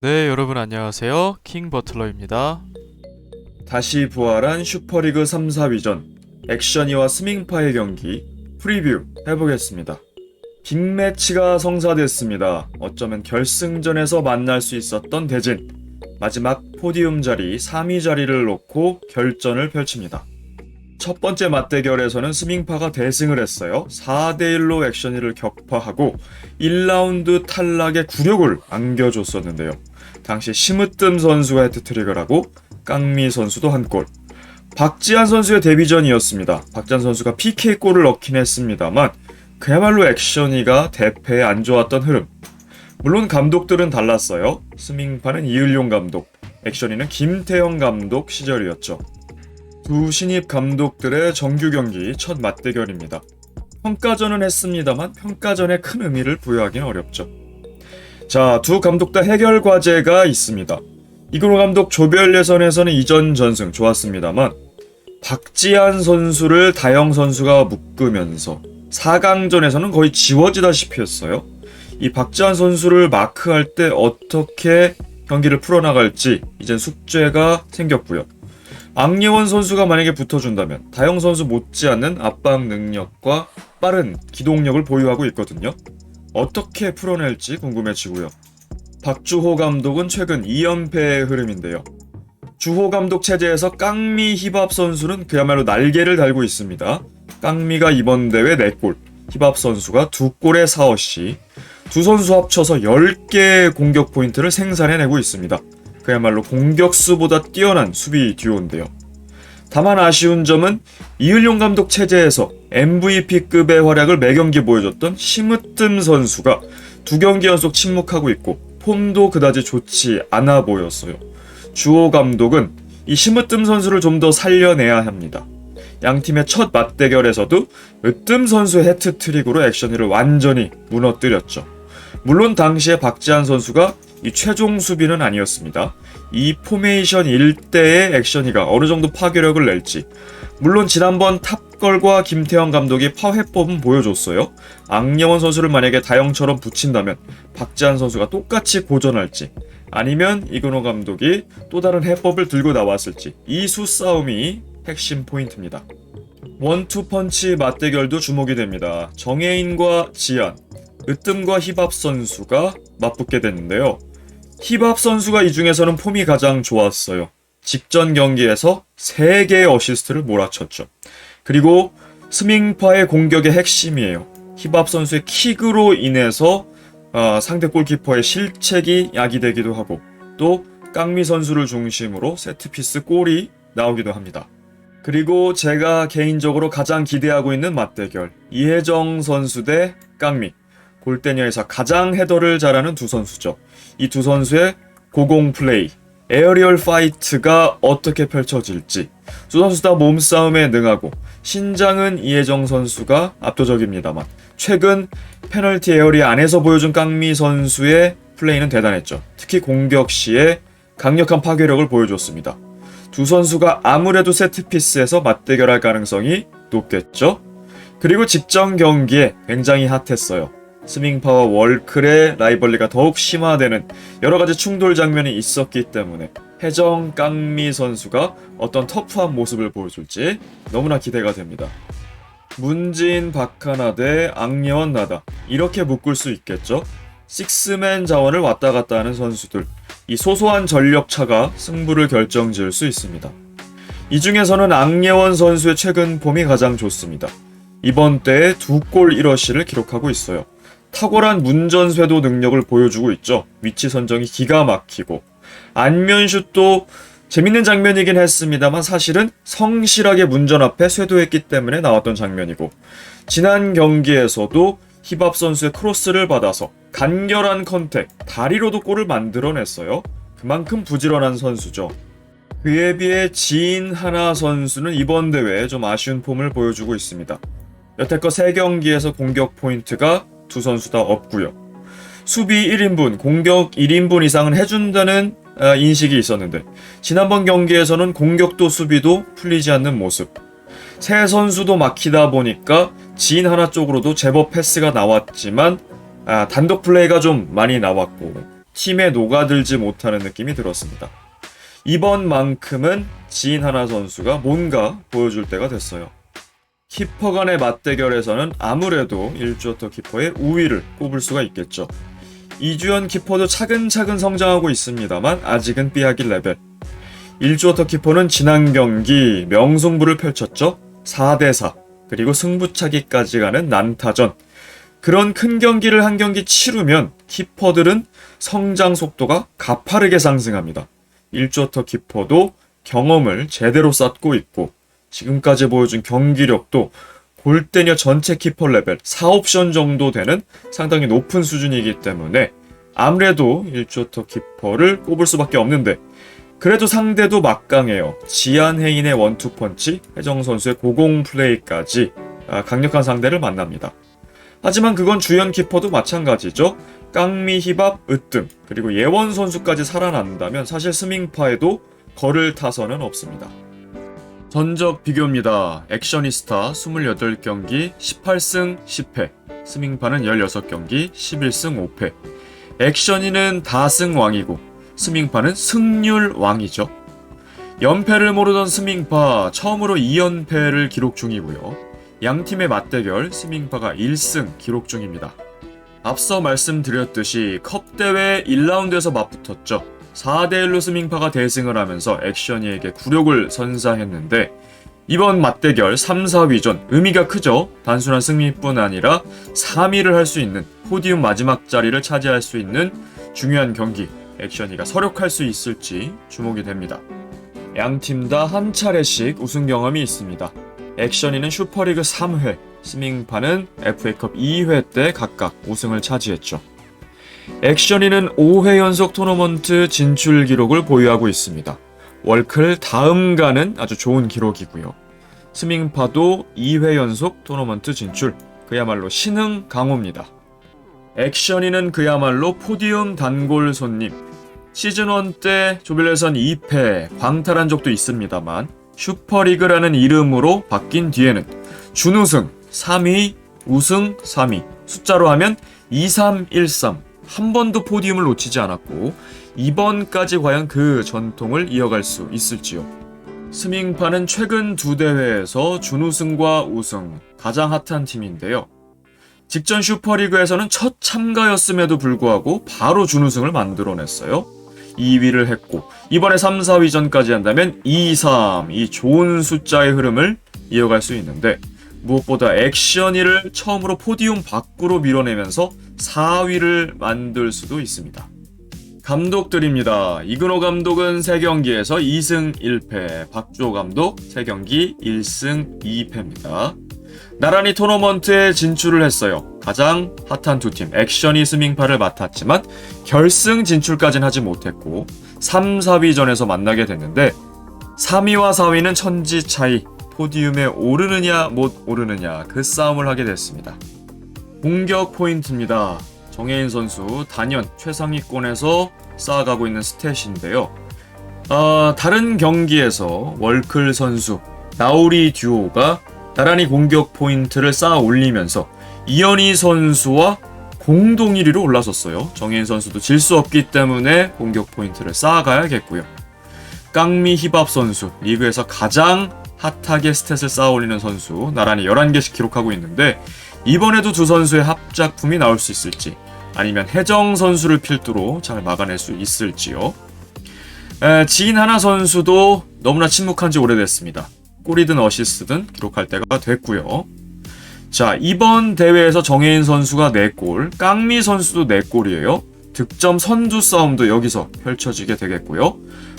네, 여러분 안녕하세요. 킹 버틀러입니다. 다시 부활한 슈퍼리그 3, 4위전 액션이와 스밍파의 경기 프리뷰 해보겠습니다. 빅매치가 성사됐습니다. 어쩌면 결승전에서 만날 수 있었던 대진 마지막 포디움 자리 3위 자리를 놓고 결전을 펼칩니다. 첫 번째 맞대결에서는 스밍파가 대승을 했어요. 4대1로 액션이를 격파하고 1라운드 탈락의 굴욕을 안겨줬었는데요. 당시 심으뜸 선수가 헤트트릭을 하고 깡미 선수도 한 골. 박지한 선수의 데뷔전이었습니다. 박지한 선수가 PK골을 넣긴 했습니다만 그야말로 액션이가 대패에 안 좋았던 흐름. 물론 감독들은 달랐어요. 스밍파는 이을용 감독, 액션이는 김태형 감독 시절이었죠. 두 신입 감독들의 정규 경기 첫 맞대결입니다. 평가전은 했습니다만 평가전에 큰 의미를 부여하기는 어렵죠. 자, 두 감독 다 해결 과제가 있습니다. 이근호 감독 조별 예선에서는 이전 전승 좋았습니다만 박지한 선수를 다영 선수가 묶으면서 4강전에서는 거의 지워지다시피 했어요. 이 박지한 선수를 마크할 때 어떻게 경기를 풀어나갈지 이젠 숙제가 생겼고요. 악예원 선수가 만약에 붙어준다면 다영 선수 못지않는 압박 능력과 빠른 기동력을 보유하고 있거든요. 어떻게 풀어낼지 궁금해지고요. 박주호 감독은 최근 2연패의 흐름인데요. 주호 감독 체제에서 깡미 힙합 선수는 그야말로 날개를 달고 있습니다. 깡미가 이번 대회 4골, 힙합 선수가 2골에 4어시, 두 선수 합쳐서 10개의 공격 포인트를 생산해내고 있습니다. 그야말로 공격수보다 뛰어난 수비 듀오인데요. 다만 아쉬운 점은 이을용 감독 체제에서 MVP급의 활약을 매경기 보여줬던 심으뜸 선수가 두 경기 연속 침묵하고 있고 폼도 그다지 좋지 않아 보였어요. 주호 감독은 이 심으뜸 선수를 좀 더 살려내야 합니다. 양 팀의 첫 맞대결에서도 으뜸 선수의 해트트릭으로 액션이를 완전히 무너뜨렸죠. 물론 당시에 박지한 선수가 이 최종 수비는 아니었습니다. 이 포메이션 1대의 액션이가 어느 정도 파괴력을 낼지 물론 지난번 탑걸과 김태형 감독이 파회법은 보여줬어요. 악영원 선수를 만약에 다영처럼 붙인다면 박지한 선수가 똑같이 고전할지 아니면 이근호 감독이 또 다른 해법을 들고 나왔을지 이 수싸움이 핵심 포인트입니다. 원투펀치 맞대결도 주목이 됩니다. 정혜인과 지안, 으뜸과 힙합 선수가 맞붙게 됐는데요. 힙합 선수가 이 중에서는 폼이 가장 좋았어요. 직전 경기에서 3개의 어시스트를 몰아쳤죠. 그리고 스밍파의 공격의 핵심이에요. 힙합 선수의 킥으로 인해서 어, 상대 골키퍼의 실책이 야기되기도 하고 또 깡미 선수를 중심으로 세트피스 골이 나오기도 합니다. 그리고 제가 개인적으로 가장 기대하고 있는 맞대결 이혜정 선수 대 깡미 골대녀에서 가장 헤더를 잘하는 두 선수죠. 이 두 선수의 고공 플레이 에어리얼 파이트가 어떻게 펼쳐질지 두 선수 다 몸싸움에 능하고 신장은 이혜정 선수가 압도적입니다만 최근 페널티 에어리 안에서 보여준 깡미 선수의 플레이는 대단했죠. 특히 공격 시에 강력한 파괴력을 보여줬습니다. 두 선수가 아무래도 세트피스에서 맞대결할 가능성이 높겠죠. 그리고 직전 경기에 굉장히 핫했어요. 스밍파와 월클의 라이벌리가 더욱 심화되는 여러 가지 충돌 장면이 있었기 때문에 해정 깡미 선수가 어떤 터프한 모습을 보여줄지 너무나 기대가 됩니다. 문진 박하나 대 악예원 나다 이렇게 묶을 수 있겠죠? 식스맨 자원을 왔다 갔다 하는 선수들 이 소소한 전력 차가 승부를 결정지을 수 있습니다. 이 중에서는 악예원 선수의 최근 폼이 가장 좋습니다. 이번 때에 두 골 1어시를 기록하고 있어요. 탁월한 문전쇄도 능력을 보여주고 있죠. 위치 선정이 기가 막히고 안면슛도 재밌는 장면이긴 했습니다만 사실은 성실하게 문전 앞에 쇄도했기 때문에 나왔던 장면이고 지난 경기에서도 힙합 선수의 크로스를 받아서 간결한 컨택, 다리로도 골을 만들어냈어요. 그만큼 부지런한 선수죠. 그에 비해 지인 하나 선수는 이번 대회에 좀 아쉬운 폼을 보여주고 있습니다. 여태껏 3경기에서 공격 포인트가 두 선수 다 없고요. 수비 1인분, 공격 1인분 이상은 해준다는 아, 인식이 있었는데 지난번 경기에서는 공격도 수비도 풀리지 않는 모습. 세 선수도 막히다 보니까 지인 하나 쪽으로도 제법 패스가 나왔지만 아, 단독 플레이가 좀 많이 나왔고 팀에 녹아들지 못하는 느낌이 들었습니다. 이번만큼은 지인 하나 선수가 뭔가 보여줄 때가 됐어요. 키퍼 간의 맞대결에서는 아무래도 1주어터 키퍼의 우위를 꼽을 수가 있겠죠. 이주연 키퍼도 차근차근 성장하고 있습니다만 아직은 삐약일 레벨. 1주어터 키퍼는 지난 경기 명승부를 펼쳤죠. 4대4 그리고 승부차기까지 가는 난타전. 그런 큰 경기를 한 경기 치르면 키퍼들은 성장 속도가 가파르게 상승합니다. 1주어터 키퍼도 경험을 제대로 쌓고 있고 지금까지 보여준 경기력도 골대녀 전체 키퍼 레벨 4옵션 정도 되는 상당히 높은 수준이기 때문에 아무래도 1주어터 키퍼를 꼽을 수밖에 없는데 그래도 상대도 막강해요. 지한해인의 원투펀치, 혜정 선수의 고공 플레이까지 아, 강력한 상대를 만납니다. 하지만 그건 주연 키퍼도 마찬가지죠. 깡미, 히밥, 으뜸, 그리고 예원 선수까지 살아난다면 사실 스밍파에도 걸을 타선은 없습니다. 전적 비교입니다. 액션이스타 28경기 18승 10패, 스밍파는 16경기 11승 5패. 액션이는 다승 왕이고 스밍파는 승률 왕이죠. 연패를 모르던 스밍파 처음으로 2연패를 기록 중이고요. 양 팀의 맞대결 스밍파가 1승 기록 중입니다. 앞서 말씀드렸듯이 컵 대회 1라운드에서 맞붙었죠. 4대 1로 스밍파가 대승을 하면서 액션이에게 굴욕을 선사했는데 이번 맞대결 3, 4위전 의미가 크죠. 단순한 승리뿐 아니라 3위를 할 수 있는 포디움 마지막 자리를 차지할 수 있는 중요한 경기 액션이가 서력할 수 있을지 주목이 됩니다. 양 팀 다 한 차례씩 우승 경험이 있습니다. 액션이는 슈퍼리그 3회, 스밍파는 FA컵 2회 때 각각 우승을 차지했죠. 액션이는 5회 연속 토너먼트 진출 기록을 보유하고 있습니다. 월클 다음 가는 아주 좋은 기록이고요. 스밍파도 2회 연속 토너먼트 진출, 그야말로 신흥 강호입니다. 액션이는 그야말로 포디움 단골 손님. 시즌1 때 조별예선 2패, 광탈한 적도 있습니다만, 슈퍼리그라는 이름으로 바뀐 뒤에는 준우승 3위, 우승 3위, 숫자로 하면 2, 3, 1, 3, 한 번도 포디움을 놓치지 않았고, 이번까지 과연 그 전통을 이어갈 수 있을지요. 스밍파는 최근 두 대회에서 준우승과 우승, 가장 핫한 팀인데요. 직전 슈퍼리그에서는 첫 참가였음에도 불구하고 바로 준우승을 만들어냈어요. 2위를 했고 이번에 3, 4위전까지 한다면 2, 3, 이 좋은 숫자의 흐름을 이어갈 수 있는데 무엇보다 액션이를 처음으로 포디움 밖으로 밀어내면서 4위를 만들 수도 있습니다. 감독들입니다. 이근호 감독은 3경기에서 2승 1패, 박주호 감독 3경기 1승 2패입니다. 나란히 토너먼트에 진출을 했어요. 가장 핫한 두 팀, 액션이 스밍파를 맡았지만 결승 진출까지는 하지 못했고 3, 4위전에서 만나게 됐는데 3위와 4위는 천지 차이, 포디움에 오르느냐 못 오르느냐 그 싸움을 하게 됐습니다. 공격 포인트입니다. 정혜인 선수 단연 최상위권에서 쌓아가고 있는 스탯인데요. 아, 다른 경기에서 월클 선수, 나우리 듀오가 나란히 공격 포인트를 쌓아 올리면서 이현희 선수와 공동 1위로 올라섰어요. 정혜인 선수도 질 수 없기 때문에 공격 포인트를 쌓아가야겠고요. 깡미 히밥 선수, 리그에서 가장 핫하게 스탯을 쌓아 올리는 선수, 나란히 11개씩 기록하고 있는데 이번에도 두 선수의 합작품이 나올 수 있을지 아니면 혜정 선수를 필두로 잘 막아낼 수 있을지요. 에, 지인 하나 선수도 너무나 침묵한 지 오래됐습니다. 골이든 어시스든 기록할 때가 됐고요. 자, 이번 대회에서 정혜인 선수가 4골, 깡미 선수도 4골이에요. 득점 선두 싸움도 여기서 펼쳐지게 되겠고요.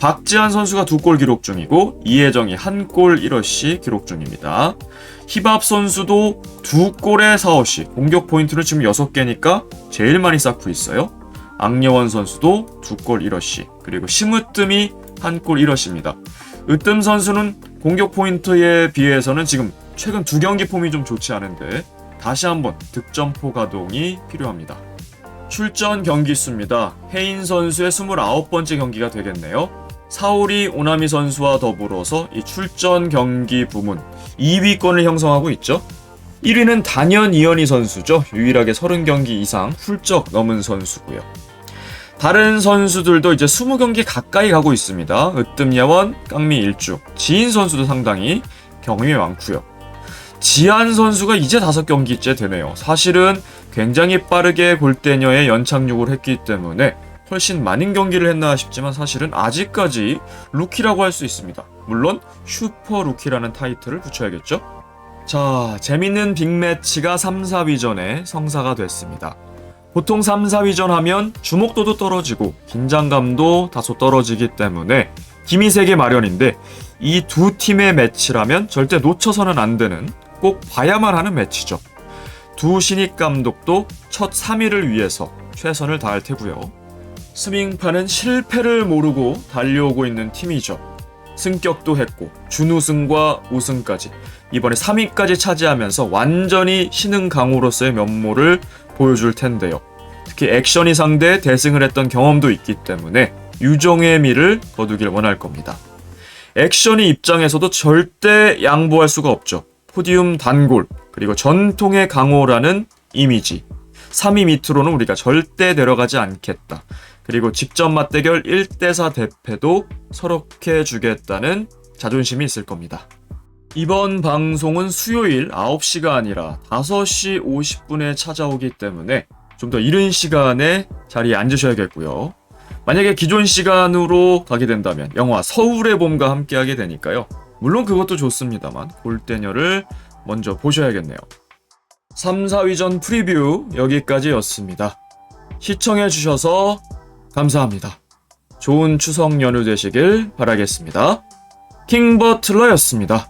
박지한 선수가 2골 기록 중이고 이혜정이 1골 1어시 기록 중입니다. 히밥 선수도 2골에 4어시, 공격 포인트는 지금 6개니까 제일 많이 쌓고 있어요. 악여원 선수도 2골 1어시, 그리고 심으뜸이 1골 1어시입니다. 으뜸 선수는 공격 포인트에 비해서는 지금 최근 두 경기 폼이 좀 좋지 않은데 다시 한번 득점포 가동이 필요합니다. 출전 경기 수입니다. 혜인 선수의 29번째 경기가 되겠네요. 사오리 오나미 선수와 더불어서 이 출전 경기 부문 2위권을 형성하고 있죠. 1위는 단연 이현희 선수죠. 유일하게 30경기 이상 훌쩍 넘은 선수고요. 다른 선수들도 이제 20경기 가까이 가고 있습니다. 으뜸야원, 깡미 일주, 지인 선수도 상당히 경험이 많고요. 지한 선수가 이제 5경기째 되네요. 사실은 굉장히 빠르게 골대녀에 연착륙을 했기 때문에 훨씬 많은 경기를 했나 싶지만 사실은 아직까지 루키라고 할 수 있습니다. 물론 슈퍼 루키라는 타이틀을 붙여야겠죠? 자, 재밌는 빅매치가 3, 4위전에 성사가 됐습니다. 보통 3, 4위전 하면 주목도도 떨어지고 긴장감도 다소 떨어지기 때문에 세게 마련인데 이 두 팀의 매치라면 절대 놓쳐서는 안 되는 꼭 봐야만 하는 매치죠. 두 신입 감독도 첫 3위를 위해서 최선을 다할 테고요. 스밍파는 실패를 모르고 달려오고 있는 팀이죠. 승격도 했고 준우승과 우승까지 이번에 3위까지 차지하면서 완전히 신흥 강호로서의 면모를 보여줄 텐데요. 특히 액션이 상대 대승을 했던 경험도 있기 때문에 유종의 미를 거두길 원할 겁니다. 액션이 입장에서도 절대 양보할 수가 없죠. 포디움 단골 그리고 전통의 강호라는 이미지 3위 밑으로는 우리가 절대 내려가지 않겠다. 그리고 직접 맞대결 1대4 대패도 서럽게 주겠다는 자존심이 있을 겁니다. 이번 방송은 수요일 9시가 아니라 5시 50분에 찾아오기 때문에 좀 더 이른 시간에 자리에 앉으셔야겠고요. 만약에 기존 시간으로 가게 된다면 영화 서울의 봄과 함께 하게 되니까요. 물론 그것도 좋습니다만 골대녀를 먼저 보셔야겠네요. 3, 4위전 프리뷰 여기까지였습니다. 시청해주셔서 감사합니다. 좋은 추석 연휴 되시길 바라겠습니다. 킹 버틀러였습니다.